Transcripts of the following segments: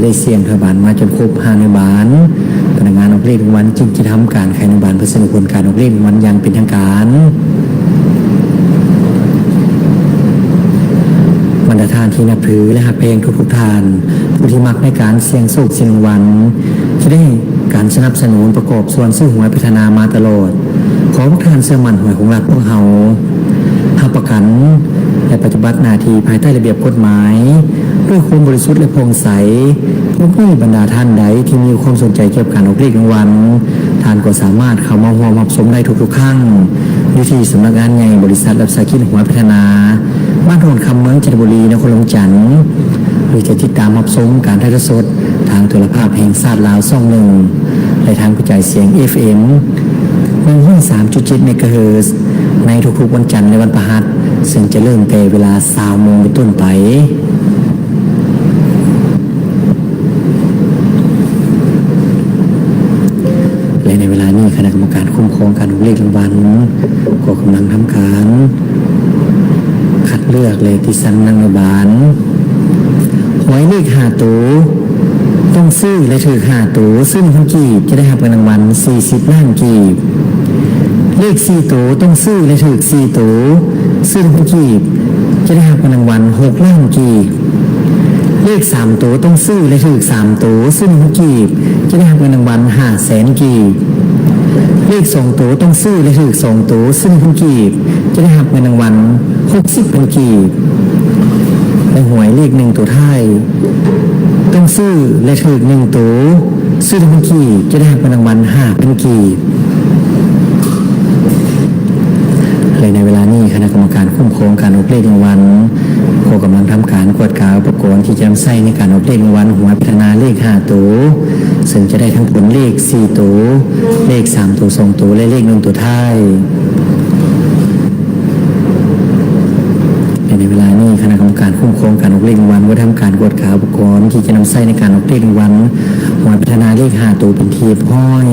จะได้เสี่ยงทบานมาจนครบห้าในบานพนักงานออกเลขรางวัลจึงจะทำการขายในบานเพื่อสรุปผลการออกเลขรางวัลอย่างเป็นทางการบรรดาทานที่นับถือและหักเพลงทุกๆทาน ผู้ที่มักในการเสี่ยงโชคเสี่ยงวัลจะได้การสนับสนุนประกอบส่วนซื้อหวยพัฒนามาตลอด ขอพวกทานเสื่อมันหวยของรัฐพวกเฮาหักประกัน และปฏิบัติหน้าที่ภายใต้ระเบียบกฎหมาย ด้วยความบริสุทธิ์และโปร่งใสพวกนี้บรรดาท่านใดที่มีความสนใจเกี่ยวกับการออกเลขรางวัลท่านก็สามารถเข้ามาร่วมรับชมได้ทุกๆครั้งอยู่ที่สำนักงานใหญ่บริษัทรับสากินหัวพัฒนา บ้านโนนคำเมืองจันทบุรีนครหลวงจันทร์หรือจะติดตามรับชมการถ่ายทอดสด ทางโทรภาพแห่งชาติลาวซ่องหนึ่งและทางกระจายเสียง FM หนึ่งห้าสามจุดเจ็ดเมกะเฮิรตซ์ ในทุกๆวันจันทร์และวันพฤหัสซึ่งจะเริ่มแต่เวลาสาวโมงเป็นต้นไปและในเวลานี้คณะกรรมการคุ้มครองการออกเลขรางวัลก็กำลังทำการคัดเลือกเลขที่สันนังบานหวยเลขหาตัวต้องซื้อและถือหาตัวซึ่งคนกีบจะได้รับเงินรางวัล40ล้านกีบ เลขสี่ตัวต้องซื้อและถือสี่ตัวซึ่งคนกีบจะได้รับเงินรางวัล6ล้านกีบเลขสามตัวต้องซื้อและถือสามตัวซึ่งคนกีบจะได้รับเงินรางวัล5แสนกีบเลขสองตัวต้องซื้อและถือสองตัวซึ่งคุณกีบจะได้รับเงินรางวัลหกสิบเป็นกีบและหวยเลขหนึ่งตัวท้ายต้องซื้อและถือหนึ่งตัวซึ่งคุณกีบจะได้รับเงินรางวัลห้าเป็นกีบเลยในเวลานี้ค ณะกรรมการคุ้มครองการออกเลขรางวัลก็กำลังทำการกวดกาอุปกรณ์ที่จะนำใช้ในการออกเลขรางวัลหวพัฒนาเลขห้าตัวซึ่งจะได้ทั้งผลเลขสี่ตัวเลขสามตัวสองตัวและเลขหนึ่งตัวท้ายในเวลานี้คณะกรรมการคุ้มครองการออกเลขรางวัลก็ทำการกวดกาอุปกรณ์ที่จะนำใช้ในการออกเลขรางวัลหวพัฒนาเลขห้าตัวเป็นทีเรียบร้อย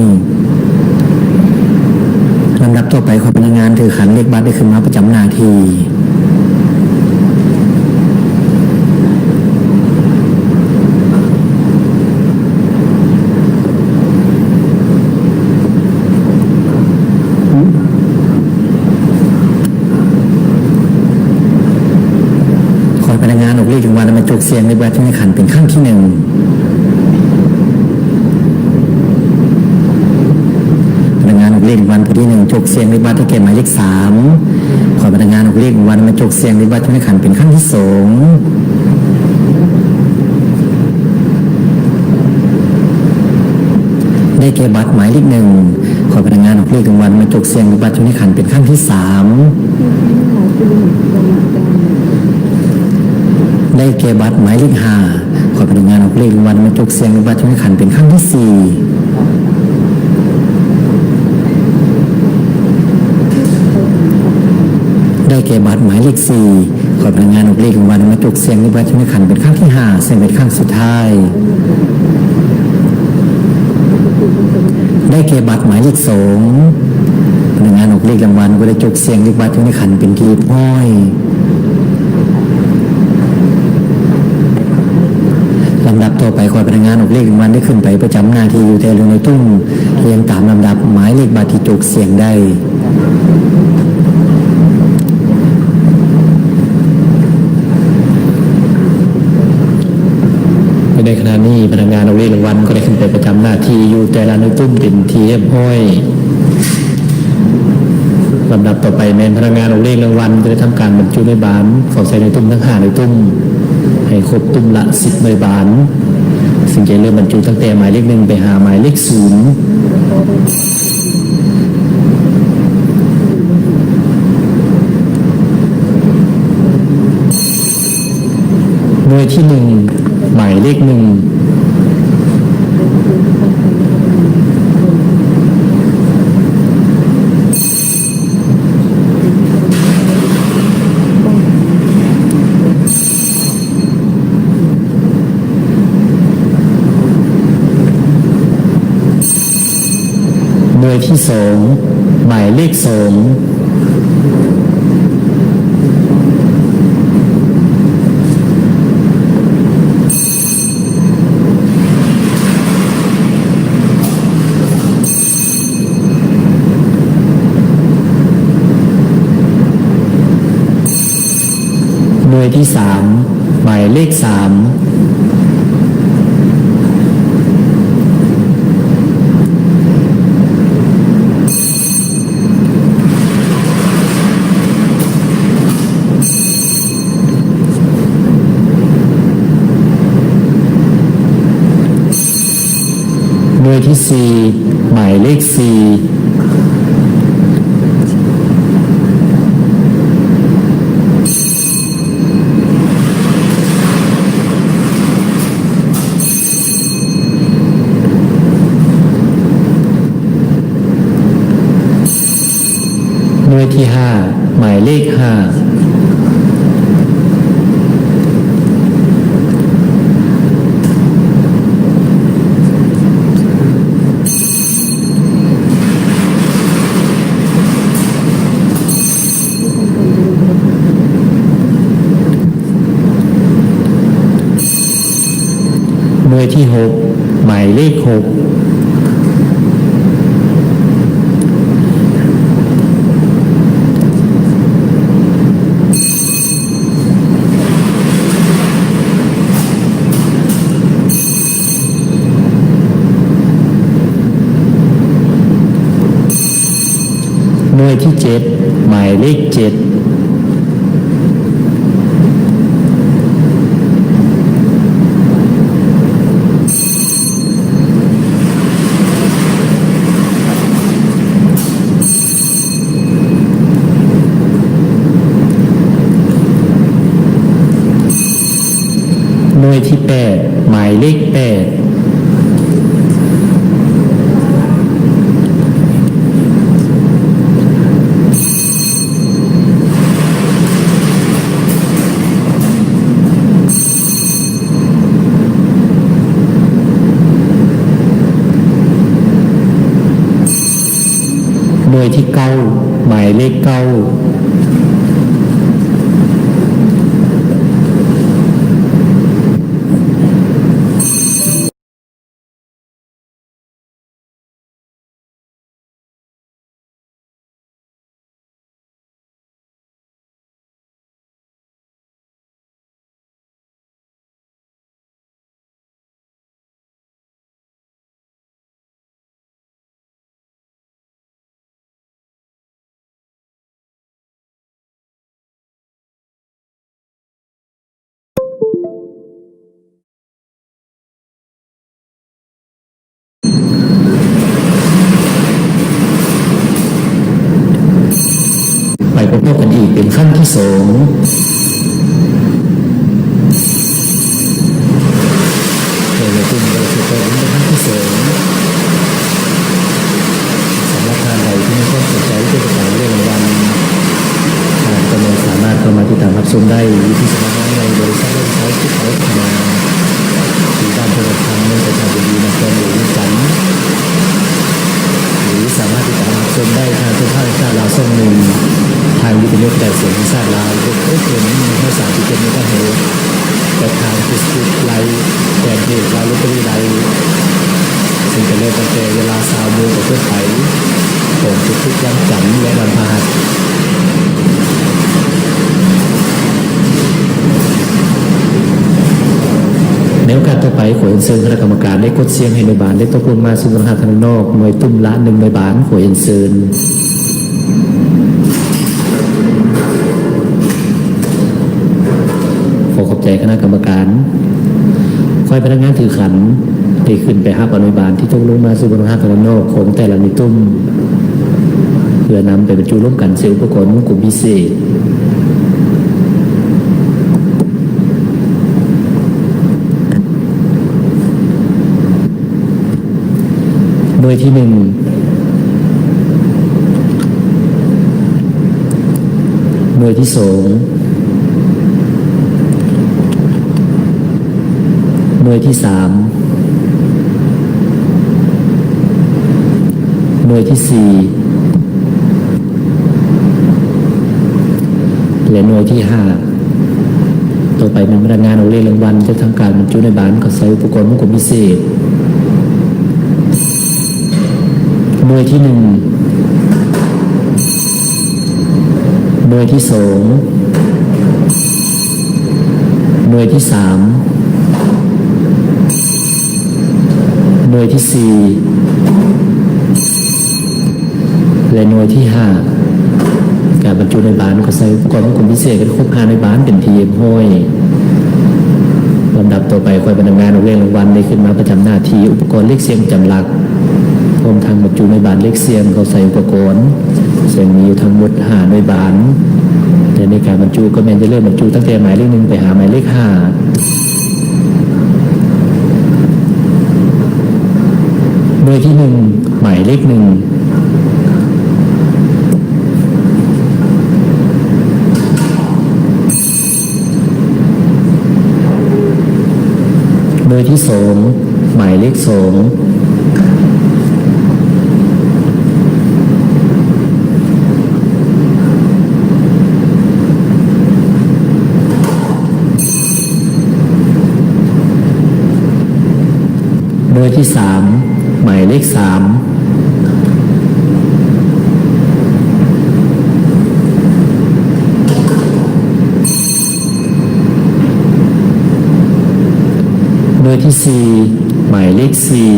ลำดับต่อไปขอพนักงานถือขันเลขบัตรได้ขึ้นมาประจำหน้าที่ขอพนักงานออกเลขถึงวันมาจกเสียงในบัตรที่ในขันเป็นขั้นที่หนึ่ง พนักงานออกเลขวันที่หนึ่ง จกเสียงในบัตรที่เก็บหมายเลขสามขอพนักงานออกเลขวันมาจกเสียงในบัตรที่ในขันเป็นขั้นที่สองได้แก่บัตรหมายเลขหนึ่งขอพนักงานออกเลขวันมาจกเสียงในบัตรที่ในขันเป็นขั้นที่สามได้แก่บัตรหมายเลขห้าขอพนักงานออกเลขวันมาจกเสียงในบัตรที่ในขันเป็นขั้นที่สี่ ได้แก่บัตรหมายเลขสี่ขอพนักงานออกเลขรางวัลมาจกเสียงในบัตรชนิดขันเป็นครั้งที่ห้าซึ่งเป็นครั้งสุดท้าย ได้แก่บัตรหมายเลขสองพนักงานออกเลขรางวัลก็ได้จกเสียงในบัตรชนิดขันเป็นทีพ้อยลำดับต่อไปขอยพนักงานออกเลขรางวัลได้ขึ้นไปประจำหน้าที่อยู่แต่ลงในตุ้มเรียงตามลำดับหมายเลขบัตรที่จกเสียงได้ ในขณะนี้พนักงานเอาเลขรางวัลก็ได้ขึ้นไปประจำหน้า ที่อยู่แต่ละในตุ้มเป็นทีเรียบห้อยลำดับต่อไปแมนพนักงานเอาเลขรางวัลจะได้ทำการบรรจุในบานขอใส่ในตุ้มทั้งห้าในตุ้มให้ครบตุ้มละสิบใบบานซึ่งจะเริ่มบรรจุตั้งแต่หมายเลขหนึ่งไปหาหมายเลขศูนย์หน่วยที่หนึ่งหมายเลขหนึ่ง ยที่สองหมายเลขสองหน่วยที่สามหมายเลขสาม ที่ 4 หมายเลข 4หน่วยที่ 5 หมายเลข 5 วยที่หกหมายเลขหกหน่วยที่เจ็ดหมายเลขเจ็ด หน่วย ที่แปดหมายเลขแปดหน่วยที่เก้าหมายเลขเก้า ไปพบกันอีกเป็นขั้นที่สองเดี๋ยวเราจะมีเราจะไปเป็นขั้นที่สองสำหรับทานใดที่มีความสนใจเกี่ยวกับเรื่องรางวัลทางกำลังสามารถเข้ามาติดตามรับชมได้อยู่ที่สำนักงานในบริษัทเล่นใช้ที่เขาทำงานที่ด้านพลทางเมืองประชาบุรีนครหลวงจันทร์ หรือสามารถติดตามรับชมได้ทางทุกภาคชาติลาวช่องหนึ่งทางวิทยุกระจายเสียงของชาติลาวรวมทั้งเพลงภาษาที่เป็นมิตรเฮแต่ทางเฟซบุ๊กไลฟ์แฟนเพจลาวลอตเตอรี่ไลฟ์ซึ่งจะเริ่มตั้งแต่เวลาสาวโมงเป็นต้นไปของทุกๆวันจันทร์และวันพฤหัสในโอกาสต่อไปขอเอ็นเซิญคณะกรรมการได้กดเสียงให้ในบานได้ตกลงมาสู่รหัสทางนอกหน่วยตุ้มละหนึ่งในบานขอเอ็นเซิญขอขอบใจคณะกรรมการคอยพนักงานถือขันได้ขึ้นไปห้าอนุบาลที่ต้องลงมาสู่บนห้าตะวันนอกของแต่ละนิตุ้มเพื่อนำไปบรรจุร่วมกันเซลล์อุปกรณ์กลุ่มพิเศษ หน่วยที่หนึ่งหน่วยที่สองหน่วยที่สามหน่วยที่สี่และหน่วยที่ห้าต่อไปเป็นพนักงานเอาเลขรางวัลจะทำการบรรจุในบ้านกับใช้อุปกรณ์ขอกพิเศษ หน่วยที่หนึ่งหน่วยที่สองหน่วยที่สามหน่วยที่สี่และหน่วยที่ห้าการบรรจุในบ้านก็ใส่อุปกรณ์คนพิเศษกันครบห้าในบ้านเป็นทีมห้อยลำดับต่อไปคอยพนักงานเอาเรื่องรางวัลได้ขึ้นมาประจำหน้าที่อุปกรณ์เลขเสียงจำหลัก รมทางบรรจุในบานเลขเสียงเขาใส่อุปกรณ์ซึ่งมีอยู่ทั้งหมดหาในบานแต่ในการบรรจุก็แมนจะเริ่มบรรจุตั้งแต่หมายเลขหนึ่งไปหาหมายเลขห้าโดยที่หนึ่งหมายเลขหนึ่งโดยที่สองหมายเลขสอง โดยที่สามหมายเลขสามโดยที่สี่หมายเลขสี่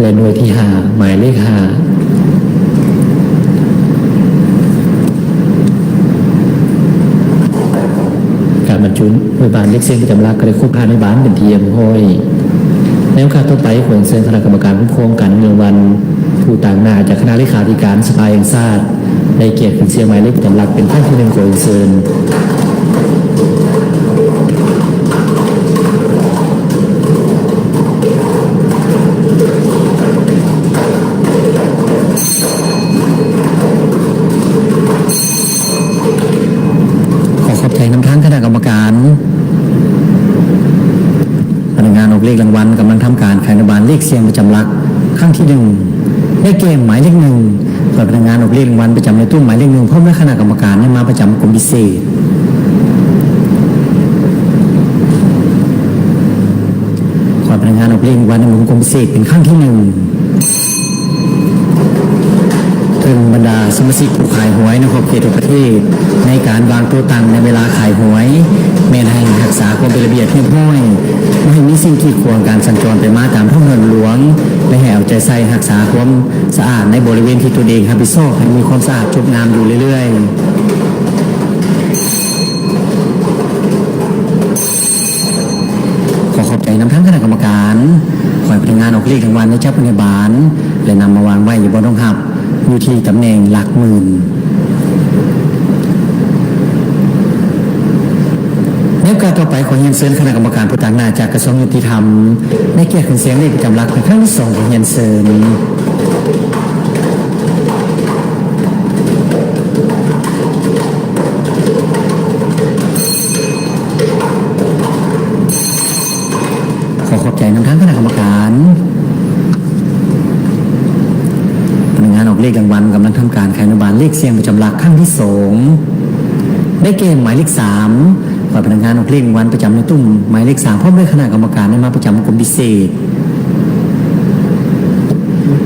และหน่วยที่ห้าหมายเลขห้า การบ รรจุไว้บานเล็กเสียงประจำรักก็เลยควบค่าในบ้านเป็นเทียมห้อยในโอกาสต่อไปขนเชิญคณะกรรมการผู้ครองการเงินวันผู้ต่างหน้าจากคณะเลขาธิการสภาแห่งชาติในเกียรติเสียงหมายเลขประจำรักเป็นท่านที่หนึ่งขนเชิญ ขอขอบใจน้ำทั้งคณะกรรมการ พนักงานออกเลขรางวัลกำลัง ทำการขายนบานเลขเสียงประจำหลักครั้งที่หนึ่งเลขเกมหมายเลขหนึ่งเปิดพนักงานออกเลขรางวัลประจำในตู้หมายเลขหนึ่งพร้อมด้วยคณะกรรมการได้มาประจำกรมพิเศษขอพนักงานออกเลขรางวัลในหมุนกรมพิเศษเป็นครั้งที่หนึ่งถึงบรรดาสมาชิกผู้ขายหวยในขอบเขตประเทศ ในการวางตัวตังในเวลาขายหวยแม่นให้รักษาความเป็นระเบียบเรียบร้อย ไม่ให้มีสิ่งกีดขวางการสัญจรไปมาตามท้องถนนหลวง และให้เอาใจใส่รักษาความสะอาดในบริเวณที่ตัวเองรับผิดชอบให้มีความสะอาดจบงามอยู่เรื่อยๆ ขอขอบใจน้ำทั้งคณะกรรมการขอให้พนักงานออกเลขรางวัลในเจ้าพยาบาลและนำมาวางไว้อยู่บนท้องหับอยู่ที่ตำแหน่งหลักหมื่น ในโอกาสต่อไปขอเรียนเชิญคณะกรรมการผู้ต่างหน้าจากกระทรวงยุติธรรมในเกียรติขึ้นเสียงเลขประจำหลักในครั้งที่สองขอเรียนเชิญขอขอบใจน้ำทั้งคณะกรรมการพนักงานออกเลขรางวัลกำลังทำการขายนบานเลขเสียงประจำหลักครั้งที่สองได้เกมหมายเลขสาม ฝ่ายพนักงานออกเลขรางวัลประจำในตุ้มหมายเลขสามพร้อมด้วยคณะกรรมการได้มาประจำกรมพิเศษ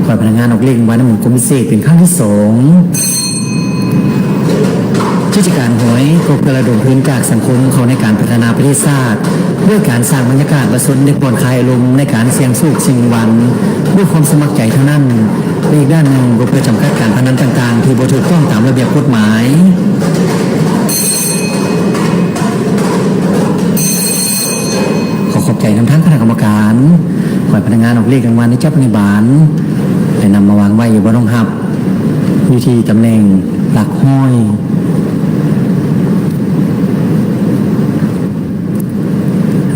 ฝ่ายพนักงานออกเลขรางวัลในหมู่กรมพิเศษเป็นครั้งที่สองราชการหวยก็กระดมพื้นจากสังคมเขาในการพัฒนาประเทศชาติด้วยการสร้างบรรยากาศประสนในผ่อนคลายอารมในการเสี่ยงสูกชิงวัน ด้วยความสมัครใจเท่านั้นอีกด้านหนึ่งก็เพื่อจำกัดการพนันต่างๆ ที่บ่ถูกต้องตามระเบียบกฎหมาย ใจน้ำทั้งคณะกรรมการฝ่ายพนักงานออกเลขรางวัลในเจ้าพนิบาลและนำมาวางไว้อยู่บนรองหับอยู่ที่ตำแหน่งหลักห้อย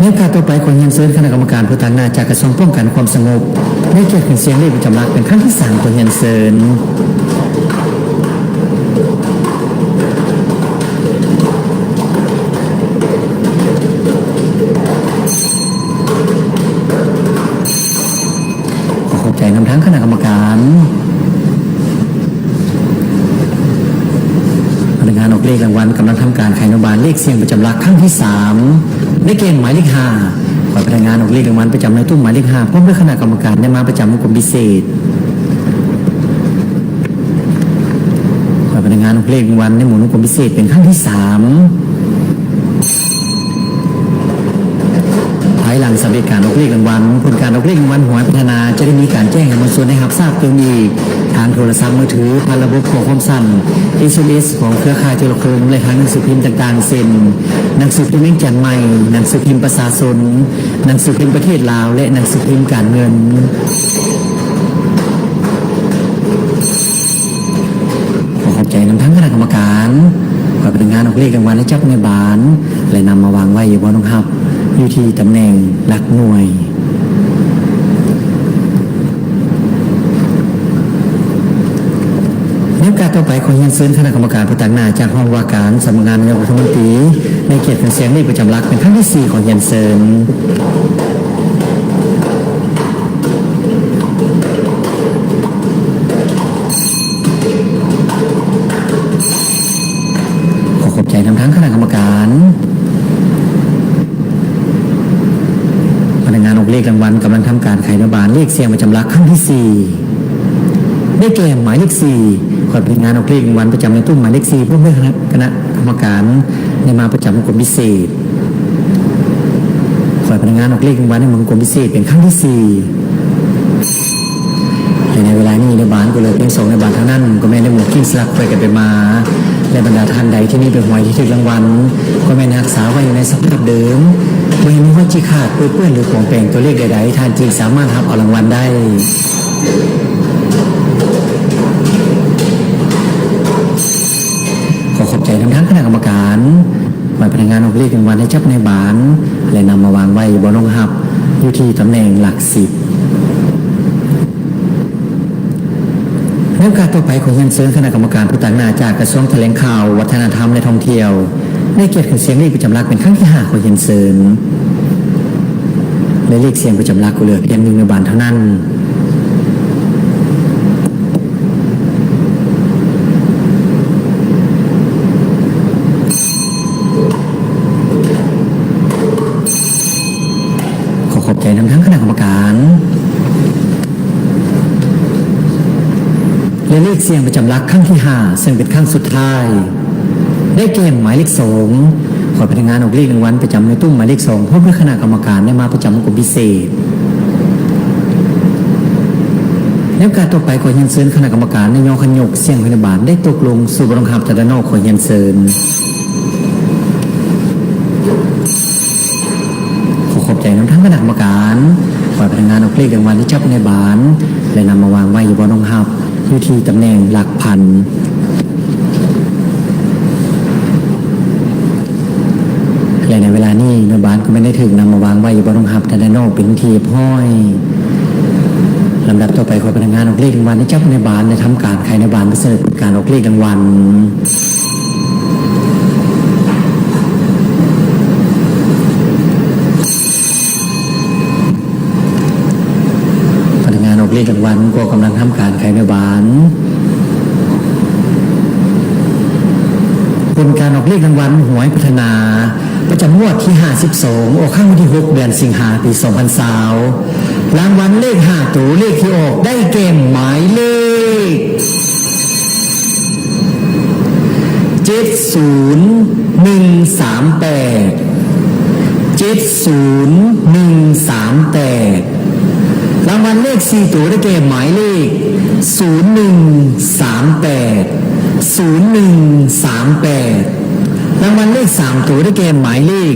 ในกาสต่อไปขอเรียนเชิญคณะกรรมการผู้ต่างหน้าจากกระทรวงป้องกันความสงบได้เกียรติขึ้นเสียงเลขประจำหลักเป็นครั้งที่สามขอเรียนเชิญ นำทั้งคณะกรรมการพนักงานออกเลขรางวัลกำลังทำการขายนบานเลขเสียงประจำหลักครั้งที่สามได้เกณฑ์หมายเลขห้าขอพนักงานออกเลขรางวัลประจำในตู้หมายเลขห้าพร้อมด้วยคณะกรรมการได้มาประจำกลุ่มพิเศษขอพนักงานออกเลขรางวัลในหมู่นุกลุ่มพิเศษเป็นขั้นที่สามภายหลัง สำเร็จการออกเลขรางวัลผลการออกเลขรางวัลหวยพัฒนาจะได้มีการแจ้งให้มวลชนได้รับทราบเพิ่มอีกทางโทรศัพท์มือถือผ่านระบบข้อความสั้น SMS ของเครือข่ายโทรคมและทางหนังสือพิมพ์ต่างๆเช่นหนังสือพิมพ์เมืองจันใหม่หนังสือพิมพ์ประชาชนหนังสือพิมพ์ประเทศลาว และหนังสือพิมพ์การเงินขอขอบใจนำทั้งคณะกรรมการขอพนักงานออกเลขรางวัลและจ้าพนักบาลและนำมาวางไว้อยู่บนน้องฮับ อยู่ที่ตำแหน่งหลักหน่วย ในโอกาสต่อไปขอเรียนเชิญคณะกรรมการผู้ต่างหน้าจากห้องว่าการสำนักงานนายกรัฐมนตรีในเขตเป็นเสียงเลขประจำหลักเป็นครั้งที่สี่ของเรียนเชิญ กเลขราลกำลังทำการไขายนบานเลขเสียงประจำหลักครั้งที่สี่ได้แก่หมายเลขสี่ขอพนักงานออกเลขรางวัลประจำในตู้หมายเลขสี่พวกเพื่อคณะคณะกรรมการในมาประจำกลุ่มพิเศษขอพนักงานออกเลขรางวัลในมังกรพิเศษเป็นครั้งที่สี่ในเวลานี้ในบ้านก็เลยเป็นสองในบ้านเท่านั้นก็แม่ได้หมดกิ้งสลับไปกันไปมาและบรรดาท่านใดที่นี่เป็นหวยที่ถูกรางวัลก็แม่นักษาไว้อยู่ในสภาพเดิม ไม่มีว่าจีขาดเปื้อนหรือของแปลงตัวเลขใดๆท่านจึงสามารถรับเอารางวัลได้ขอขอบใจทั้งทั้งคณะกรรมการฝ่ายพนักงานออกเลขรางวัลให้เจ้าในบาน และนำมาวางไว้บนรองหับอยู่ที่ตำแหน่งหลักสิบในโอกาสต่อไปของเรียนเชิญคณะกรรมการผู้ต่างหน้าจากกระทรวงแถลงข่าว วัฒนธรรมและท่องเที่ยวได้เกียรติขึ้นเสียงเลขประจำหลักเป็นครั้งที่ห้าของเรียนเชิญ และเลขเสียงประจำหลักก็เหลือเพียงหนึ่งในบานเท่านั้นขอขอบใจนำทั้งคณะกรรมการและเลขเสียงประจำลักครั้งที่ห้าซึ่งเป็นครั้งสุดท้าย ได้แก่หมายเลขสอง ขอพนักงานออกเลขรางวัลประจำในตู้หมายเลขสองพบด้วยคณะกรรมการได้มาประจำกลุ่มพิเศษในโอกาสต่อไปขอเรียนเชิญคณะกรรมการในยอขยกเสียงพยาบาลได้ตกลงสู่บรองคับตะดานอกขอเรียนเชิญขอขอบใจน้ำทั้งคณะกรรมการฝ่ายพนักงานเอาเลขรางวัลที่เจับในบาน และนำมาวางไว้อยู่บนน้องหับอยู่ที่ตำแหน่งหลักพัน และ ในเวลานี้ในบานก็ไม่ได้ถึงนำมาวางไว้อยู่บนน้องหับแต่ด้านนอกเป็นทีพ้อยลำดับต่อไปขอพนักงานออกเลขรางวัลที่เจับในบานได้ทำการขายในบานเพื่อเสนอการออกเลขรางวัลพนักงานออกเลขรางวัลก็กำลังทำการขายในบาน ผลการออกเลขรางวัลหวยพัฒนา ประจำงวดที่ 52 ออกข้างวันที่ 6 เดือนสิงหาปี2020รางวัลเลข 5 ตัวเลขที่ออกได้เกมหมายเลขเจ็ดศูนย์หนึ่งสามแปดเจ็ดศูนย์หนึ่งสามแปดรางวัลเลขสี่ตัวได้แก่หมายเลขศู 0138 รางวัลเลข 3 ตัวได้แก่หมายเลข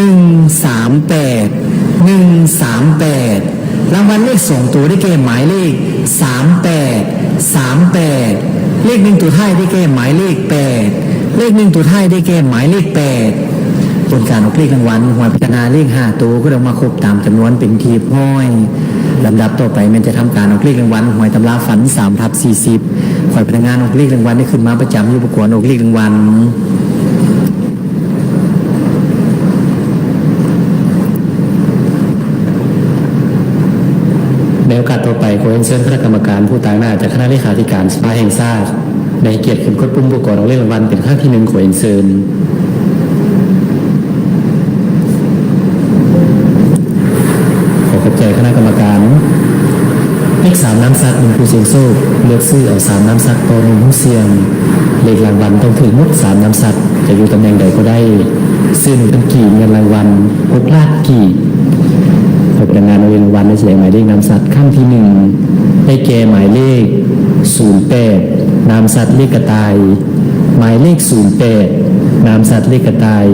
138 138 รางวัลเลข 2 ตัวได้แก่หมายเลข 38 38 เลข 1 ตัวท้ายได้แก่หมายเลข 8 เลข 1 ตัวท้ายได้แก่หมายเลข 8 ผลการออกเลขรางวัลหัวพิจารณาเลข 5 ตัวก็ลงมาครบตามจำนวนเป็นทีพ้อยลำดับต่อไปมันจะทำการออกเลขรางวัลหวยตำราฝัน3ทับ40 ข่อยพนักงานออกเลขรางวัลได้ขึ้นมาประจำอยู่ประกวดออกเลขรางวัลในโอกาสต่อไปขอเชิญคณะกรรมการผู้ต่างหน้าจากคณะเลขาธิการสภาแห่งชาติในเกียรติคุณคดปุ่มประกวดออกเลขรางวัลเป็นครั้งที่หนึ่งขอเชิญ เสียงโซ่เลือกซื้อเอาสามน้ำสัตว์ตัวหนึ่งหุ้เสียงเลขรางวัลต้องถือมุดสามน้ำสัตว์จะอยู่ตำแหน่งใดก็ได้ซึ่งเป็นกี่เงินรางวัลหกล้านกี่ผลพนักงานเอาเงินรางวัลในแสดงหมายเลขนามสัตว์ขั้นที่หนึ่งได้แก่หมายเลขศูนย์แปดนามสัตว์เลขกระต่าย หมายเลขศูนย์แปดนามสัตว์เลขกระต่าย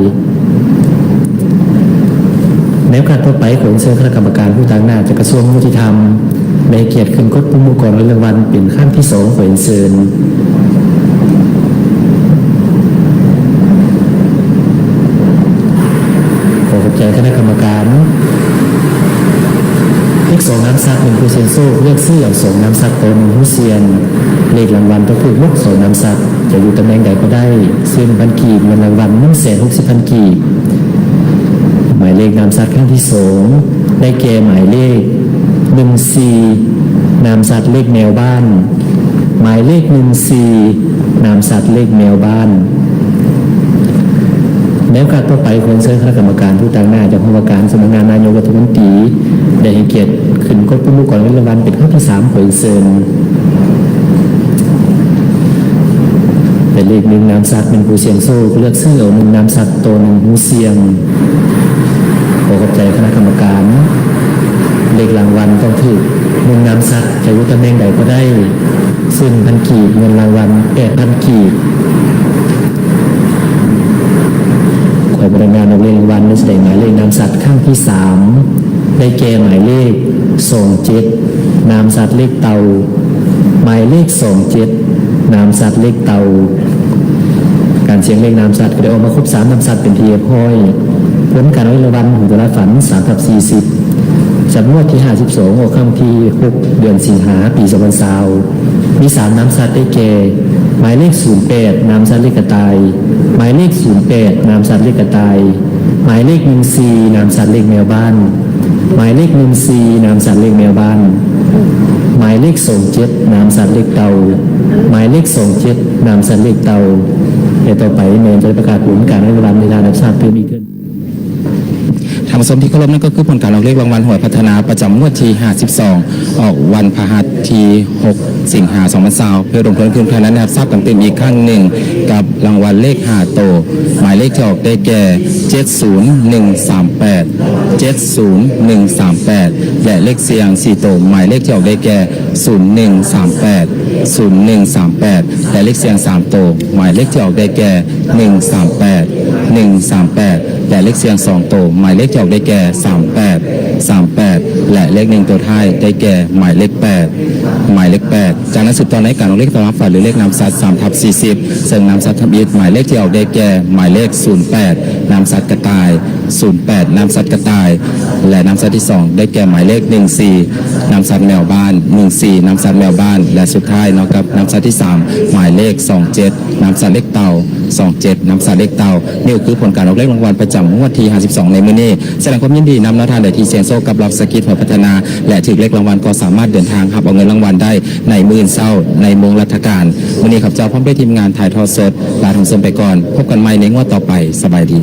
ในโอกาสต่อไปขอเชิญคณะกรรมการผู้ต่างหน้าจากกระทรวงยุติธรรม ในเกียรติขึ้นกฎปุ่มก่อนรางวัลเป็นขั้นที่สองขอเชิญขอขอบใจคณะกรรมการเลขสองน้ำซักหนึ่งผู้เซียนโซ่เลือกซื้อเอาสองน้ำซักตัวหนึ่งผู้เซียน เลขรางวัลก็คือลูกสองน้ำซักจะอยู่ตำแหน่งใดก็ได้เซึ่งพันกีบเงินรางวัลหนึ่งแสนหกสิบพันกีบหมายเลขนามสัตว์ครั้งที่สองได้แก่หมายเลข หนึ่งสี่นามสัตว์เลขแมวบ้าน หมายเลขหนึ่งสี่นามสัตว์เลขแมวบ้านแล้วการต่อไปคนเชิญคณะกรรมการผู้ต่างหน้าจากผู้ว่าการสำนักงานนายกรัฐมนตรีได้ให้เกียรติขึ้นกฎผู้มุก่อนเงินรางวัลเป็นข้อที่สามขอเชิญเป็นเลขหนึ่งนามสัตว์หนึ่งผู้เสียงโซ่เลือกซื้อเอาหนึ่งนามสัตว์ตัวหนึ่งผู้เสียงขอขอบใจคณะกรรมการ เลขรางวัลต้องถูก เงินนำสัตว์จะอยุตำแหน่งใดก็ได้ ซึ่งพันกีบเงินรางวัลแปดพันกีบขอยบริงานเอาเลขรางวัลในแสดงหมายเลขนามสัตว์ข้างที่สามได้แก่หมายเลขสองเจ็ดนามสัตว์เลขเตา หมายเลขสองเจ็ดนามสัตว์เลขเตา การเสียงเลขนามสัตว์ก็ได้ออกมาครบสามนามสัตว์เป็นทีเอพอยผลการวิรวันของตัวละฝันสามทับสี่สิบ จำนวนที่ห้าสิบสองออกคำที่หกเดือนสิงหาปีสองพันสามีสามนามสัตว์ได้แก่หมายเลขศูนย์แปดนามสัตว์เลขกระต่าย หมายเลขศูนย์แปดนามสัตว์เลขกระต่าย หมายเลขหนึ่งสี่นามสัตว์เลขแมวบ้าน หมายเลขหนึ่งสี่นามสัตว์เลขแมวบ้าน หมายเลขสองเจ็ดนามสัตว์เลขเตา หมายเลขสองเจ็ดนามสัตว์เลขเตาเดี๋ยวต่อไปเมนจะประกาศผลการให้รางวัลในทางรับทราบเพิ่มอีกขึ้นางผสมที่เคารพนั่นก็คือผลการออกเลขรางวัลหวยพัฒนาประจำงวดที่ 52 ออกวันพฤหัสที่ 6 สิงหา2020เพื่อลงทุนคืนภายในนะครับทราบกันเต็มอีกครั้งหนึ่งกับรางวัลเลข5โต หมายเลขที่ออกได้แก่ 70138 70138 และเลขเสียง 4 โต หมายเลขที่ออกได้แก่ 0138 0138 และเลขเสียง 3 โต หมายเลขที่ออกได้แก่ 138 138 และเลขเสียง2โตวหมายเลขที่ออกได้แก่38 38และเลขหนึ่งตัวท้ายได้แก่หมายเลข8หมายเลข8จากนั้นสืบต่อในการออกเลขตามฝันหรือเลขนามสัตว์3ทับ40ซึ่งนามสัตว์ทำอิฐหมายเลขที่ออกได้แก่หมายเลข08นามสัตว์กระต่าย08นามสัตว์กระต่าย และนามสัตว์ที่2ได้แก่หมายเลข14นามสัตว์แมวบ้าน14นามสัตว์แมวบ้าน และสุดท้ายนะครับนามสัตว์ที่3หมายเลข27นามสัตว์เลขเต่า27นามสัตว์เลขเต่านี่คือผลการออกเลขรางวัลประจจำงวดที่ 52 ในมื้อนี้ แสดงความยินดีนำแนวทานเดที่เซียนโซกับรับสกิทหัวพัฒนา และถึงเลขรางวัลก็สามารถเดินทางรับเอาเงินรางวัลได้ในมื่นเศร้าในมงรัฐการวันนี้ครับเจ้าพร้อมด้วยทีมงานถ่ายทอดสดลาทองเสริมไปก่อน พบกันใหม่ในงวดต่อไปสบายดี